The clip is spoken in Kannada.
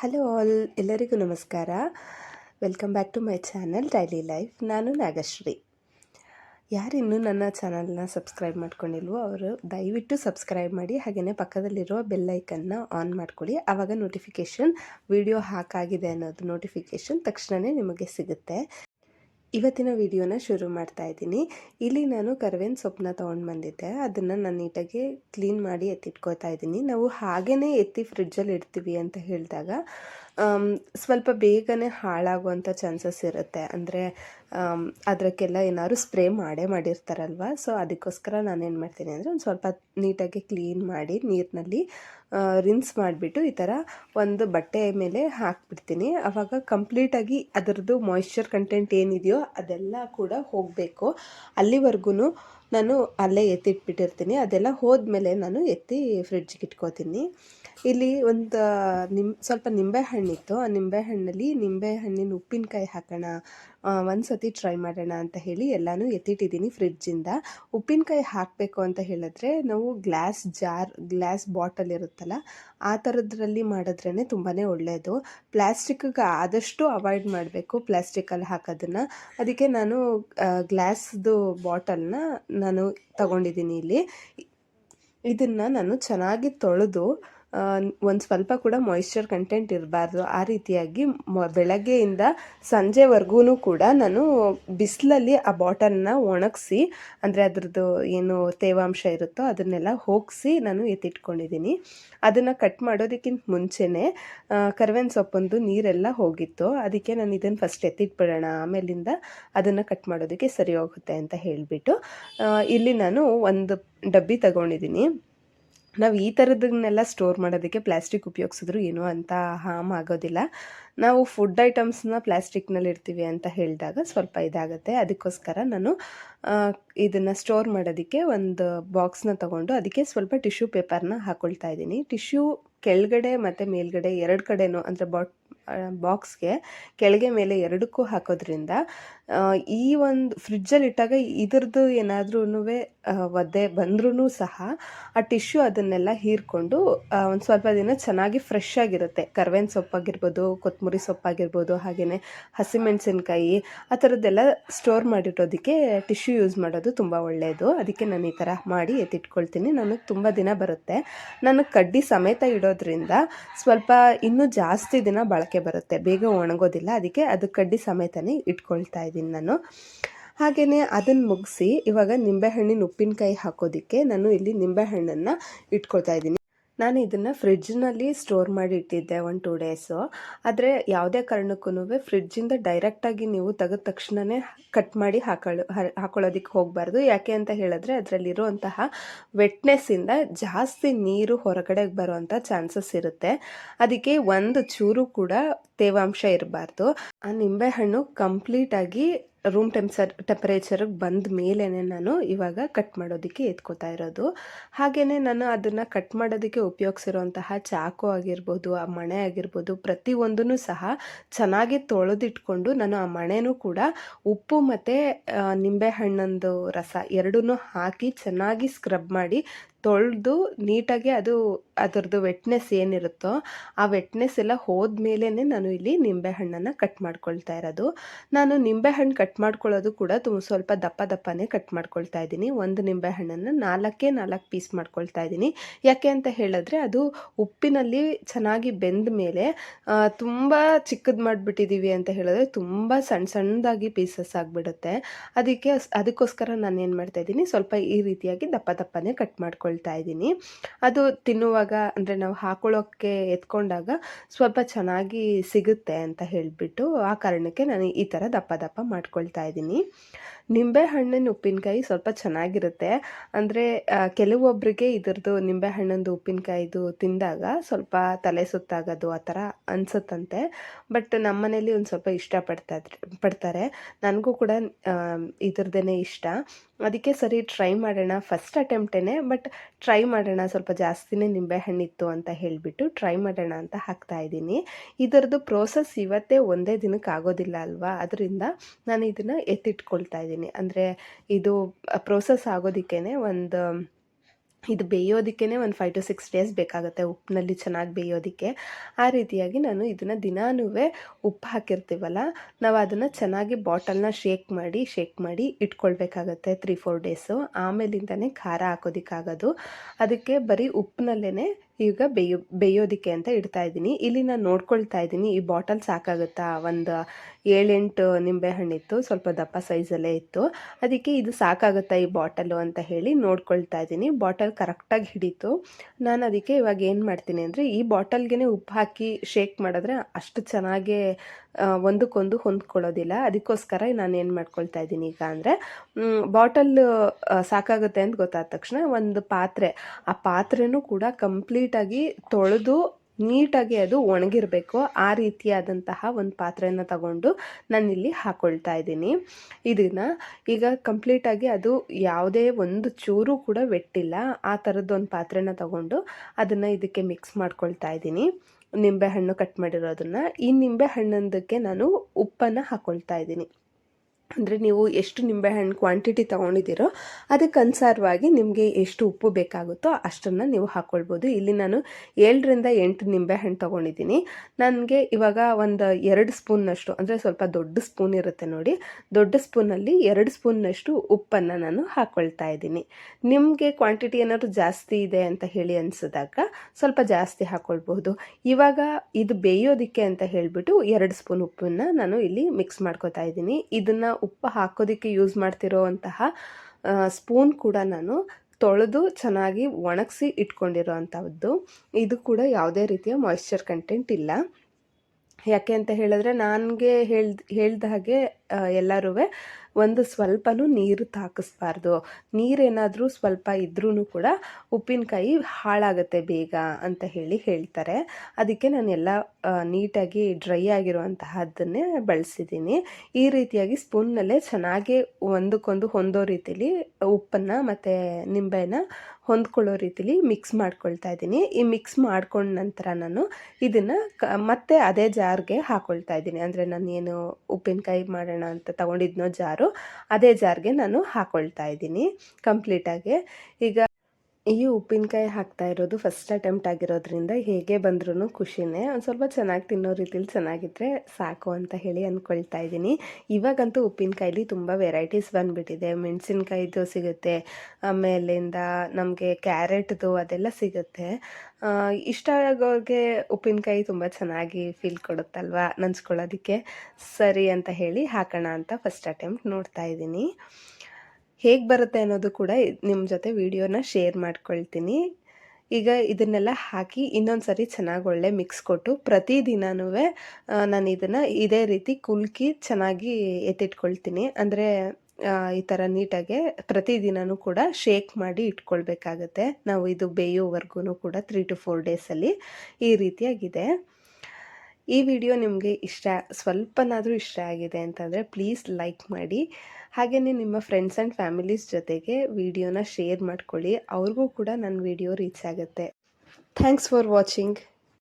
ಹಲೋ ಆಲ್ ಎಲ್ಲರಿಗೂ ನಮಸ್ಕಾರ. Welcome back to my channel daily life ನಾನು ನಾಗಶ್ರೀ. ಯಾರಿನ್ನೂ ನನ್ನ ಚಾನಲ್ನ ಸಬ್ಸ್ಕ್ರೈಬ್ ಮಾಡ್ಕೊಂಡಿಲ್ವೋ ಅವರು, ದಯವಿಟ್ಟು ಸಬ್ಸ್ಕ್ರೈಬ್ ಮಾಡಿ ಹಾಗೆಯೇ ಪಕ್ಕದಲ್ಲಿರುವ ಬೆಲ್ಲೈಕನ್ನ ಆನ್ ಮಾಡ್ಕೊಳ್ಳಿ. ಆವಾಗ ನೋಟಿಫಿಕೇಷನ್ ವಿಡಿಯೋ ಹಾಕಾಗಿದೆ ಅನ್ನೋದು ನೋಟಿಫಿಕೇಷನ್ ತಕ್ಷಣವೇ ನಿಮಗೆ ಸಿಗುತ್ತೆ. ಇವತ್ತಿನ ವಿಡಿಯೋನ ಶುರು ಮಾಡ್ತಾ ಇದ್ದೀನಿ. ಇಲ್ಲಿ ನಾನು ಕರ್ವೇನ್ ಸೊಪ್ಪನ್ನ ತೊಗೊಂಡು ಬಂದಿದ್ದೆ. ಅದನ್ನು ನಾನು ನೀಟಾಗಿ ಕ್ಲೀನ್ ಮಾಡಿ ಎತ್ತಿಟ್ಕೋತಾ ಇದ್ದೀನಿ. ನಾವು ಹಾಗೇ ಎತ್ತಿ ಫ್ರಿಡ್ಜಲ್ಲಿ ಇಡ್ತೀವಿ ಅಂತ ಹೇಳಿದಾಗ ಸ್ವಲ್ಪ ಬೇಗನೆ ಹಾಳಾಗುವಂಥ ಚಾನ್ಸಸ್ ಇರುತ್ತೆ. ಅಂದರೆ ಅದಕ್ಕೆಲ್ಲ ಏನಾದ್ರು ಸ್ಪ್ರೇ ಮಾಡೇ ಮಾಡಿರ್ತಾರಲ್ವ? ಸೊ ಅದಕ್ಕೋಸ್ಕರ ನಾನೇನು ಮಾಡ್ತೀನಿ ಅಂದರೆ ಒಂದು ಸ್ವಲ್ಪ ನೀಟಾಗಿ ಕ್ಲೀನ್ ಮಾಡಿ ನೀರಿನಲ್ಲಿ ರಿನ್ಸ್ ಮಾಡಿಬಿಟ್ಟು ಈ ಥರ ಒಂದು ಬಟ್ಟೆ ಮೇಲೆ ಹಾಕ್ಬಿಡ್ತೀನಿ. ಆವಾಗ ಕಂಪ್ಲೀಟಾಗಿ ಅದರದ್ದು ಮಾಯಿಶ್ಚರ್ ಕಂಟೆಂಟ್ ಏನಿದೆಯೋ ಅದೆಲ್ಲ ಕೂಡ ಹೋಗಬೇಕು. ಅಲ್ಲಿವರೆಗೂ ನಾನು ಅಲ್ಲೇ ಎತ್ತಿಟ್ಬಿಟ್ಟಿರ್ತೀನಿ. ಅದೆಲ್ಲ ಹೋದ್ಮೇಲೆ ನಾನು ಎತ್ತಿ ಫ್ರಿಡ್ಜ್ಗೆ ಇಟ್ಕೋತೀನಿ. ಇಲ್ಲಿ ಒಂದು, ನಿಮ್, ಸ್ವಲ್ಪ ನಿಂಬೆ ಹಣ್ಣಿತ್ತು. ಆ ನಿಂಬೆ ಹಣ್ಣಲ್ಲಿ ನಿಂಬೆ ಹಣ್ಣಿನ ಉಪ್ಪಿನಕಾಯಿ ಹಾಕೋಣ ಒಂದು ಸತಿ ಟ್ರೈ ಮಾಡೋಣ ಅಂತ ಹೇಳಿ ಎಲ್ಲನೂ ಎತ್ತಿಟ್ಟಿದ್ದೀನಿ ಫ್ರಿಡ್ಜಿಂದ ಉಪ್ಪಿನಕಾಯಿ ಹಾಕಬೇಕು ಅಂತ ಹೇಳಿದ್ರೆ ನಾವು ಗ್ಲಾಸ್ ಜಾರ್ ಗ್ಲಾಸ್ ಬಾಟಲ್ ಇರುತ್ತಲ್ಲ, ಆ ಥರದ್ರಲ್ಲಿ ಮಾಡಿದ್ರೇ ತುಂಬಾ ಒಳ್ಳೆಯದು ಪ್ಲ್ಯಾಸ್ಟಿಕ್ಗೆ ಆದಷ್ಟು ಅವಾಯ್ಡ್ ಮಾಡಬೇಕು ಪ್ಲ್ಯಾಸ್ಟಿಕಲ್ಲಿ ಹಾಕೋದನ್ನು. ಅದಕ್ಕೆ ನಾನು ಗ್ಲಾಸ್ದು ಬಾಟಲ್ನ ನಾನು ತಗೊಂಡಿದ್ದೀನಿ ಇಲ್ಲಿ. ಇದನ್ನು ನಾನು ಚೆನ್ನಾಗಿ ತೊಳೆದು ಒಂದು ಸ್ವಲ್ಪ ಕೂಡ ಮಾಯಿಶ್ಚರ್ ಕಂಟೆಂಟ್ ಇರಬಾರ್ದು. ಆ ರೀತಿಯಾಗಿ ಬೆಳಗ್ಗೆಯಿಂದ ಸಂಜೆವರೆಗೂ ಕೂಡ ನಾನು ಬಿಸಿಲಲ್ಲಿ ಆ ಬಾಟಲನ್ನ ಒಣಗಿಸಿ, ಅಂದರೆ ಅದ್ರದ್ದು ಏನು ತೇವಾಂಶ ಇರುತ್ತೋ ಅದನ್ನೆಲ್ಲ ಹೋಗಿಸಿ ನಾನು ಎತ್ತಿಟ್ಕೊಂಡಿದ್ದೀನಿ. ಅದನ್ನು ಕಟ್ ಮಾಡೋದಕ್ಕಿಂತ ಮುಂಚೆನೇ ಕರ್ಬೇವಿನ ಸೊಪ್ಪೊಂದು ನೀರೆಲ್ಲ ಹೋಗಿತ್ತು. ಅದಕ್ಕೆ ನಾನು ಇದನ್ನು ಫಸ್ಟ್ ಎತ್ತಿಟ್ಬಿಡೋಣ. ಆಮೇಲಿಂದ ಅದನ್ನು ಕಟ್ ಮಾಡೋದಕ್ಕೆ ಸರಿ ಹೋಗುತ್ತೆ ಅಂತ ಹೇಳಿಬಿಟ್ಟು ಇಲ್ಲಿ ನಾನು ಒಂದು ಡಬ್ಬಿ ತಗೊಂಡಿದ್ದೀನಿ. ನಾವು ಈ ಥರದನ್ನೆಲ್ಲ ಸ್ಟೋರ್ ಮಾಡೋದಕ್ಕೆ ಪ್ಲಾಸ್ಟಿಕ್ ಉಪಯೋಗಿಸಿದ್ರು ಏನೂ ಅಂತ ಹಾಮ್ ಆಗೋದಿಲ್ಲ. ನಾವು ಫುಡ್ ಐಟಮ್ಸ್ನ ಪ್ಲ್ಯಾಸ್ಟಿಕ್ನಲ್ಲಿ ಇರ್ತೀವಿ ಅಂತ ಹೇಳಿದಾಗ ಸ್ವಲ್ಪ ಇದಾಗುತ್ತೆ. ಅದಕ್ಕೋಸ್ಕರ ನಾನು ಇದನ್ನು ಸ್ಟೋರ್ ಮಾಡೋದಕ್ಕೆ ಒಂದು ಬಾಕ್ಸ್ನ ತೊಗೊಂಡು ಅದಕ್ಕೆ ಸ್ವಲ್ಪ ಟಿಶ್ಯೂ ಪೇಪರ್ನ ಹಾಕ್ಕೊಳ್ತಾ ಇದ್ದೀನಿ. ಟಿಶ್ಯೂ ಕೆಳಗಡೆ ಮತ್ತು ಮೇಲ್ಗಡೆ ಎರಡು ಕಡೆನೂ, ಅಂದರೆ ಬಾಟ್ ಬಾಕ್ಸ್ಗೆ ಕೆಳಗೆ ಮೇಲೆ ಎರಡಕ್ಕೂ ಹಾಕೋದ್ರಿಂದ ಈ ಒಂದು ಫ್ರಿಜ್ಜಲ್ಲಿ ಇಟ್ಟಾಗ ಇದ್ರದ್ದು ಏನಾದ್ರೂ ಒದ್ದೆ ಬಂದ್ರೂ ಸಹ ಆ ಟಿಶ್ಯೂ ಅದನ್ನೆಲ್ಲ ಹೀರ್ಕೊಂಡು ಒಂದು ಸ್ವಲ್ಪ ದಿನ ಚೆನ್ನಾಗಿ ಫ್ರೆಶ್ ಆಗಿರುತ್ತೆ. ಕರ್ಬೇವಿನ ಸೊಪ್ಪಾಗಿರ್ಬೋದು ಕೊತ್ತಂಬರಿ ಸೊಪ್ಪಾಗಿರ್ಬೋದು ಹಾಗೆಯೇ ಹಸಿಮೆಣಸಿನ್ಕಾಯಿ ಆ ಥರದ್ದೆಲ್ಲ ಸ್ಟೋರ್ ಮಾಡಿಟ್ಟೋದಕ್ಕೆ ಟಿಶ್ಯೂ ಯೂಸ್ ಮಾಡೋದು ತುಂಬ ಒಳ್ಳೆಯದು ಅದಕ್ಕೆ ನಾನು ಈ ಥರ ಮಾಡಿ ಎತ್ತಿಟ್ಕೊಳ್ತೀನಿ. ನನಗೆ ತುಂಬ ದಿನ ಬರುತ್ತೆ. ನನಗೆ ಕಡ್ಡಿ ಸಮೇತ ಇಡೋದ್ರಿಂದ ಸ್ವಲ್ಪ ಇನ್ನೂ ಜಾಸ್ತಿ ದಿನ ಬಳಕೆ ಬರುತ್ತೆ. ಬೇಗ ಒಣಗೋದಿಲ್ಲ. ಅದಕ್ಕೆ ಅದು ಕಡ್ಡಿ ಸಮೇತನೇ ಇಟ್ಕೊಳ್ತಾ ಇದ್ದೀನಿ ನಾನು. ಹಾಗೆಯೇ ಅದನ್ನು ಮುಗಿಸಿ ಇವಾಗ ನಿಂಬೆಹಣ್ಣಿನ ಉಪ್ಪಿನಕಾಯಿ ಹಾಕೋದಕ್ಕೆ ನಾನು ಇಲ್ಲಿ ನಿಂಬೆಹಣ್ಣನ್ನು ಇಟ್ಕೊಳ್ತಾ ಇದ್ದೀನಿ. ನಾನು ಇದನ್ನು ಫ್ರಿಡ್ಜ್ನಲ್ಲಿ ಸ್ಟೋರ್ ಮಾಡಿ ಇಟ್ಟಿದ್ದೆ ಒಂದು ಟೂ ಡೇಸು ಆದರೆ ಯಾವುದೇ ಕಾರಣಕ್ಕೂ ಫ್ರಿಡ್ಜಿಂದ ಡೈರೆಕ್ಟಾಗಿ ನೀವು ತೆಗೆದ ತಕ್ಷಣವೇ ಕಟ್ ಮಾಡಿ ಹಾಕೊಳ್ಳೋ ಹಾಕೊಳ್ಳೋದಕ್ಕೆ ಹೋಗಬಾರ್ದು. ಯಾಕೆ ಅಂತ ಹೇಳಿದ್ರೆ ಅದರಲ್ಲಿರುವಂತಹ ವೆಟ್ನೆಸ್ಸಿಂದ ಜಾಸ್ತಿ ನೀರು ಹೊರಗಡೆಗೆ ಬರುವಂಥ ಚಾನ್ಸಸ್ ಇರುತ್ತೆ. ಅದಕ್ಕೆ ಒಂದು ಚೂರು ಕೂಡ ತೇವಾಂಶ ಇರಬಾರ್ದು. ಆ ನಿಂಬೆಹಣ್ಣು ಕಂಪ್ಲೀಟಾಗಿ ರೂಮ್ ಟೆಂಪ್ಸರ್ ಟೆಂಪರೇಚರ್ಗೆ ಬಂದ ಮೇಲೇ ನಾನು ಇವಾಗ ಕಟ್ ಮಾಡೋದಕ್ಕೆ ಎತ್ಕೋತಾ ಇರೋದು. ಹಾಗೆಯೇ ನಾನು ಅದನ್ನು ಕಟ್ ಮಾಡೋದಕ್ಕೆ ಉಪಯೋಗಿಸಿರುವಂತಹ ಚಾಕು ಆಗಿರ್ಬೋದು, ಆ ಮಣೆ ಆಗಿರ್ಬೋದು ಪ್ರತಿಯೊಂದೂ ಸಹ ಚೆನ್ನಾಗಿ ತೊಳೆದಿಟ್ಕೊಂಡು ನಾನು ಆ ಮಣೆನೂ ಕೂಡ ಉಪ್ಪು ಮತ್ತು ನಿಂಬೆಹಣ್ಣಂದು ರಸ ಎರಡನ್ನೂ ಹಾಕಿ ಚೆನ್ನಾಗಿ ಸ್ಕ್ರಬ್ ಮಾಡಿ ತೊಳೆದು ನೀಟಾಗಿ ಅದು ಅದರದ್ದು ವೆಟ್ನೆಸ್ ಏನಿರುತ್ತೋ ಆ ವೆಟ್ನೆಸ್ ಎಲ್ಲ ಹೋದ್ಮೇಲೇ ನಾನು ಇಲ್ಲಿ ನಿಂಬೆಹಣ್ಣನ್ನು ಕಟ್ ಮಾಡ್ಕೊಳ್ತಾ ಇರೋದು. ನಾನು ನಿಂಬೆಹಣ್ಣು ಕಟ್ ಮಾಡ್ಕೊಳ್ಳೋದು ಕೂಡ ತುಂಬ ಸ್ವಲ್ಪ ದಪ್ಪ ದಪ್ಪನೇ ಕಟ್ ಮಾಡ್ಕೊಳ್ತಾ ಇದ್ದೀನಿ. ಒಂದು ನಿಂಬೆಹಣ್ಣನ್ನು ನಾಲ್ಕೇ ನಾಲ್ಕು ಪೀಸ್ ಮಾಡ್ಕೊಳ್ತಾ ಇದ್ದೀನಿ. ಯಾಕೆ ಅಂತ ಹೇಳಿದ್ರೆ ಅದು ಉಪ್ಪಿನಲ್ಲಿ ಚೆನ್ನಾಗಿ ಬೆಂದ ಮೇಲೆ ತುಂಬ ಚಿಕ್ಕದು ಮಾಡಿಬಿಟ್ಟಿದ್ದೀವಿ ಅಂತ ಹೇಳಿದ್ರೆ ತುಂಬ ಸಣ್ಣ ಸಣ್ಣದಾಗಿ ಪೀಸಸ್ ಆಗಿಬಿಡುತ್ತೆ. ಅದಕ್ಕೆ ಅದಕ್ಕೋಸ್ಕರ ನಾನು ಏನು ಮಾಡ್ತಾ ಇದ್ದೀನಿ, ಸ್ವಲ್ಪ ಈ ರೀತಿಯಾಗಿ ದಪ್ಪ ದಪ್ಪನೇ ಕಟ್ ಮಾಡ್ಕೊಳ್ತಾ ಇದ್ದೀನಿ. ಅದು ತಿನ್ನುವಾಗ ಅಂದರೆ ನಾವು ಹಾಕೊಳ್ಳೋಕ್ಕೆ ಎತ್ಕೊಂಡಾಗ ಸ್ವಲ್ಪ ಚೆನ್ನಾಗಿ ಸಿಗುತ್ತೆ ಅಂತ ಹೇಳಿಬಿಟ್ಟು ಆ ಕಾರಣಕ್ಕೆ ನಾನು ಈ ಥರ ದಪ್ಪ ದಪ್ಪ ಮಾಡ್ಕೊಳ್ತಾ ಇದ್ದೀನಿ. ನಿಂಬೆ ಹಣ್ಣಿನ ಉಪ್ಪಿನಕಾಯಿ ಸ್ವಲ್ಪ ಚೆನ್ನಾಗಿರುತ್ತೆ. ಅಂದರೆ ಕೆಲವೊಬ್ಬರಿಗೆ ಇದ್ರದ್ದು ನಿಂಬೆ ಹಣ್ಣಿಂದು ಉಪ್ಪಿನಕಾಯಿದು ತಿಂದಾಗ ಸ್ವಲ್ಪ ತಲೆ ಸುತ್ತಾಗೋದು ಆ ಥರ ಅನಿಸುತ್ತಂತೆ. ಬಟ್ ನಮ್ಮ ಮನೇಲಿ ಒಂದು ಸ್ವಲ್ಪ ಇಷ್ಟಪಡ್ತಾ ಪಡ್ತಾರೆ. ನನಗೂ ಕೂಡ ಇದ್ರದ್ದೇ ಇಷ್ಟ. ಅದಕ್ಕೆ ಸರಿ ಟ್ರೈ ಮಾಡೋಣ. ಫಸ್ಟ್ ಅಟೆಂಪ್ಟೇ ಬಟ್ ಟ್ರೈ ಮಾಡೋಣ. ಸ್ವಲ್ಪ ಜಾಸ್ತಿನೇ ನಿಂಬೆಹಣ್ಣಿತ್ತು ಅಂತ ಹೇಳಿಬಿಟ್ಟು ಟ್ರೈ ಮಾಡೋಣ ಅಂತ ಹಾಕ್ತಾ ಇದ್ದೀನಿ. ಇದರದ್ದು ಪ್ರೋಸೆಸ್ ಇವತ್ತೇ ಒಂದೇ ದಿನಕ್ಕೆ ಆಗೋದಿಲ್ಲ ಅಲ್ವಾ? ಅದರಿಂದ ನಾನು ಇದನ್ನು ಎತ್ತಿಟ್ಕೊಳ್ತಾ ಇದ್ದೀನಿ. ಅಂದರೆ ಇದು ಪ್ರೋಸೆಸ್ ಆಗೋದಕ್ಕೇ ಒಂದು, ಇದು ಬೇಯೋದಕ್ಕೇ ಒಂದು ಫೈವ್ ಟು ಸಿಕ್ಸ್ ಡೇಸ್ ಬೇಕಾಗುತ್ತೆ ಉಪ್ಪಿನಲ್ಲಿ ಚೆನ್ನಾಗಿ ಬೇಯೋದಕ್ಕೆ. ಆ ರೀತಿಯಾಗಿ ನಾನು ಇದನ್ನು ದಿನಾನೂ ಉಪ್ಪು ಹಾಕಿರ್ತೀವಲ್ಲ, ನಾವು ಅದನ್ನು ಚೆನ್ನಾಗಿ ಬಾಟಲ್ನ ಶೇಕ್ ಮಾಡಿ ಶೇಕ್ ಮಾಡಿ ಇಟ್ಕೊಳ್ಬೇಕಾಗತ್ತೆ ತ್ರೀ ಫೋರ್ ಡೇಸು ಆಮೇಲಿಂದನೇ ಖಾರ ಹಾಕೋದಕ್ಕಾಗೋದು. ಅದಕ್ಕೆ ಬರೀ ಉಪ್ಪಿನಲ್ಲೇ ಈಗ ಬೇಯೋ, ಬೇಯೋದಕ್ಕೆ ಅಂತ ಇಡ್ತಾ ಇದ್ದೀನಿ. ಇಲ್ಲಿ ನಾನು ನೋಡ್ಕೊಳ್ತಾ ಇದ್ದೀನಿ. ಈ ಬಾಟಲ್ ಸಾಕಾಗುತ್ತಾ? ಒಂದು ಏಳೆಂಟು ನಿಂಬೆಹಣ್ಣಿತ್ತು ಸ್ವಲ್ಪ ದಪ್ಪ ಸೈಜಲ್ಲೇ ಇತ್ತು. ಅದಕ್ಕೆ ಇದು ಸಾಕಾಗುತ್ತಾ ಈ ಬಾಟಲು ಅಂತ ಹೇಳಿ ನೋಡ್ಕೊಳ್ತಾ ಇದ್ದೀನಿ. ಬಾಟಲ್ ಕರೆಕ್ಟಾಗಿ ಹಿಡಿತು. ನಾನು ಅದಕ್ಕೆ ಇವಾಗ ಏನು ಮಾಡ್ತೀನಿ ಅಂದರೆ ಈ ಬಾಟಲ್ಗೆ ಉಪ್ಪು ಹಾಕಿ ಶೇಕ್ ಮಾಡಿದ್ರೆ ಅಷ್ಟು ಚೆನ್ನಾಗೇ ಒಂದಕ್ಕೊಂದು ಹೊಂದ್ಕೊಳ್ಳೋದಿಲ್ಲ. ಅದಕ್ಕೋಸ್ಕರ ನಾನು ಏನು ಮಾಡ್ಕೊಳ್ತಾ ಇದ್ದೀನಿ ಈಗ ಅಂದರೆ ಬಾಟಲ್ ಸಾಕಾಗುತ್ತೆ ಅಂತ ಗೊತ್ತಾದ ತಕ್ಷಣ ಒಂದು ಪಾತ್ರೆ. ಆ ಪಾತ್ರೆನೂ ಕೂಡ ಕಂಪ್ಲೀಟಾಗಿ ತೊಳೆದು ನೀಟಾಗಿ ಅದು ಒಣಗಿರಬೇಕು. ಆ ರೀತಿಯಾದಂತಹ ಒಂದು ಪಾತ್ರೆಯನ್ನು ತಗೊಂಡು ನಾನಿಲ್ಲಿ ಹಾಕ್ಕೊಳ್ತಾ ಇದ್ದೀನಿ. ಇದನ್ನು ಈಗ ಕಂಪ್ಲೀಟಾಗಿ ಅದು ಯಾವುದೇ ಒಂದು ಚೂರು ಕೂಡ ವೆಟ್ಟಿಲ್ಲ. ಆ ಥರದ್ದೊಂದು ಪಾತ್ರೆನ ತಗೊಂಡು ಅದನ್ನು ಇದಕ್ಕೆ ಮಿಕ್ಸ್ ಮಾಡ್ಕೊಳ್ತಾ ಇದ್ದೀನಿ. ನಿಂಬೆಹಣ್ಣು ಕಟ್ ಮಾಡಿರೋದನ್ನು ಈ ನಿಂಬೆ ಹಣ್ಣೊಂದಕ್ಕೆ ನಾನು ಉಪ್ಪನ್ನು ಹಾಕ್ಕೊಳ್ತಾ ಇದ್ದೀನಿ. ಅಂದರೆ ನೀವು ಎಷ್ಟು ನಿಂಬೆಹಣ್ಣು ಕ್ವಾಂಟಿಟಿ ತೊಗೊಂಡಿದ್ದೀರೋ ಅದಕ್ಕೆ ಅನುಸಾರವಾಗಿ ನಿಮಗೆ ಎಷ್ಟು ಉಪ್ಪು ಬೇಕಾಗುತ್ತೋ ಅಷ್ಟನ್ನು ನೀವು ಹಾಕ್ಕೊಳ್ಬೋದು ಇಲ್ಲಿ ನಾನು ಏಳರಿಂದ ಎಂಟು ನಿಂಬೆಹಣ್ಣು ತೊಗೊಂಡಿದ್ದೀನಿ. ನನಗೆ ಇವಾಗ ಒಂದು ಎರಡು ಸ್ಪೂನ್ನಷ್ಟು ಅಂದರೆ ಸ್ವಲ್ಪ ದೊಡ್ಡ ಸ್ಪೂನ್ ಇರುತ್ತೆ ನೋಡಿ, ದೊಡ್ಡ ಸ್ಪೂನಲ್ಲಿ ಎರಡು ಸ್ಪೂನ್ನಷ್ಟು ಉಪ್ಪನ್ನು ನಾನು ಹಾಕ್ಕೊಳ್ತಾ ಇದ್ದೀನಿ. ನಿಮಗೆ ಕ್ವಾಂಟಿಟಿ ಏನಾದರೂ ಜಾಸ್ತಿ ಇದೆ ಅಂತ ಹೇಳಿ ಅನಿಸಿದಾಗ ಸ್ವಲ್ಪ ಜಾಸ್ತಿ ಹಾಕ್ಕೊಳ್ಬಹುದು ಇವಾಗ ಇದು ಬೇಯೋದಕ್ಕೆ ಅಂತ ಹೇಳಿಬಿಟ್ಟು ಎರಡು ಸ್ಪೂನ್ ಉಪ್ಪನ್ನು ನಾನು ಇಲ್ಲಿ ಮಿಕ್ಸ್ ಮಾಡ್ಕೋತಾ ಇದ್ದೀನಿ. ಇದನ್ನು ಉಪ್ಪು ಹಾಕೋದಕ್ಕೆ ಯೂಸ್ ಮಾಡ್ತಿರೋ ಅಂತಹ ಸ್ಪೂನ್ ಕೂಡ ನಾನು ತೊಳೆದು ಚೆನ್ನಾಗಿ ಒಣಗಿಸಿ ಇಟ್ಕೊಂಡಿರೋ ಅಂಥದ್ದು ಇದು ಕೂಡ ಯಾವುದೇ ರೀತಿಯ ಮಾಯಿಶ್ಚರ್ ಕಂಟೆಂಟ್ ಇಲ್ಲ. ಯಾಕೆ ಅಂತ ಹೇಳಿದ್ರೆ, ನನಗೆ ಹೇಳ್ದ ಹೇಳ್ದ ಹಾಗೆ ಎಲ್ಲರೂ ಒಂದು ಸ್ವಲ್ಪನೂ ನೀರು ತಾಕಿಸ್ಬಾರ್ದು. ನೀರೇನಾದರೂ ಸ್ವಲ್ಪ ಇದ್ರೂ ಕೂಡ ಉಪ್ಪಿನಕಾಯಿ ಹಾಳಾಗುತ್ತೆ ಬೇಗ ಅಂತ ಹೇಳಿ ಹೇಳ್ತಾರೆ. ಅದಕ್ಕೆ ನಾನು ಎಲ್ಲ ನೀಟಾಗಿ ಡ್ರೈ ಆಗಿರುವಂತಹದ್ದನ್ನೇ ಬಳಸಿದ್ದೀನಿ. ಈ ರೀತಿಯಾಗಿ ಸ್ಪೂನ್ನಲ್ಲೇ ಚೆನ್ನಾಗಿ ಒಂದಕ್ಕೊಂದು ಹೊಂದೋ ರೀತಿಲಿ ಉಪ್ಪನ್ನು ಮತ್ತು ನಿಂಬೆನ ಹೊಂದ್ಕೊಳ್ಳೋ ರೀತಿಲಿ ಮಿಕ್ಸ್ ಮಾಡ್ಕೊಳ್ತಾ ಇದ್ದೀನಿ. ಈ ಮಿಕ್ಸ್ ಮಾಡ್ಕೊಂಡ ನಂತರ ನಾನು ಇದನ್ನು ಮತ್ತೆ ಅದೇ ಜಾರ್ಗೆ ಹಾಕ್ಕೊಳ್ತಾ ಇದ್ದೀನಿ. ಅಂದರೆ ನಾನು ಏನು ಉಪ್ಪಿನಕಾಯಿ ಮಾಡೋಣ ಅಂತ ತಗೊಂಡಿದ್ನೋ ಜಾರು ಅದೇ ಜಾರ್ಗೆ ನಾನು ಹಾಕ್ಕೊಳ್ತಾ ಇದ್ದೀನಿ. ಕಂಪ್ಲೀಟಾಗಿ ಈಗ ಈ ಉಪ್ಪಿನಕಾಯಿ ಹಾಕ್ತಾ ಇರೋದು ಫಸ್ಟ್ ಅಟೆಂಪ್ಟ್ ಆಗಿರೋದ್ರಿಂದ ಹೇಗೆ ಬಂದ್ರೂ ಖುಷಿನೇ. ಒಂದು ಸ್ವಲ್ಪ ಚೆನ್ನಾಗಿ ತಿನ್ನೋ ರೀತಿಲಿ ಚೆನ್ನಾಗಿದ್ರೆ ಸಾಕು ಅಂತ ಹೇಳಿ ಅಂದ್ಕೊಳ್ತಾ ಇದ್ದೀನಿ. ಇವಾಗಂತೂ ಉಪ್ಪಿನಕಾಯಿಲಿ ತುಂಬ ವೆರೈಟೀಸ್ ಬಂದುಬಿಟ್ಟಿದೆ. ಮೆಣಸಿನ್ಕಾಯಿದು ಸಿಗುತ್ತೆ, ಆಮೇಲಿಂದ ನಮಗೆ ಕ್ಯಾರೆಟ್ದು ಅದೆಲ್ಲ ಸಿಗುತ್ತೆ. ಇಷ್ಟ ಆಗೋರಿಗೆ ಉಪ್ಪಿನಕಾಯಿ ತುಂಬ ಚೆನ್ನಾಗಿ ಫೀಲ್ ಕೊಡುತ್ತಲ್ವ ನಂಚ್ಕೊಳ್ಳೋದಕ್ಕೆ ಸರಿ ಅಂತ ಹೇಳಿ ಹಾಕೋಣ ಅಂತ ಫಸ್ಟ್ ಅಟೆಂಪ್ಟ್ ನೋಡ್ತಾ ಇದ್ದೀನಿ. ಹೇಗೆ ಬರುತ್ತೆ ಅನ್ನೋದು ಕೂಡ ನಿಮ್ಮ ಜೊತೆ ವಿಡಿಯೋನ ಶೇರ್ ಮಾಡ್ಕೊಳ್ತೀನಿ. ಈಗ ಇದನ್ನೆಲ್ಲ ಹಾಕಿ ಇನ್ನೊಂದು ಸರಿ ಚೆನ್ನಾಗಿ ಒಳ್ಳೆ ಮಿಕ್ಸ್ ಕೊಟ್ಟು ಪ್ರತಿದಿನವೂ ನಾನು ಇದನ್ನು ಇದೇ ರೀತಿ ಕುಲ್ಕಿ ಚೆನ್ನಾಗಿ ಎತ್ತಿಟ್ಕೊಳ್ತೀನಿ. ಅಂದರೆ ಈ ಥರ ನೀಟಾಗೆ ಪ್ರತಿದಿನವೂ ಕೂಡ ಶೇಕ್ ಮಾಡಿ ಇಟ್ಕೊಳ್ಬೇಕಾಗತ್ತೆ. ನಾವು ಇದು ಬೇಯೋವರೆಗೂ ಕೂಡ ತ್ರೀ ಟು ಫೋರ್ ಡೇಸಲ್ಲಿ ಈ ರೀತಿಯಾಗಿದೆ. ಈ ವಿಡಿಯೋ ನಿಮಗೆ ಇಷ್ಟ, ಸ್ವಲ್ಪನಾದರೂ ಇಷ್ಟ ಆಗಿದೆ ಅಂತಂದರೆ ಪ್ಲೀಸ್ ಲೈಕ್ ಮಾಡಿ. ಹಾಗೆಯೇ ನಿಮ್ಮ ಫ್ರೆಂಡ್ಸ್ ಆ್ಯಂಡ್ ಫ್ಯಾಮಿಲೀಸ್ ಜೊತೆಗೆ ವಿಡಿಯೋನ ಶೇರ್ ಮಾಡ್ಕೊಳ್ಳಿ. ಅವ್ರಿಗೂ ಕೂಡ ನನ್ನ ವಿಡಿಯೋ ರೀಚ್ ಆಗುತ್ತೆ. Thanks for watching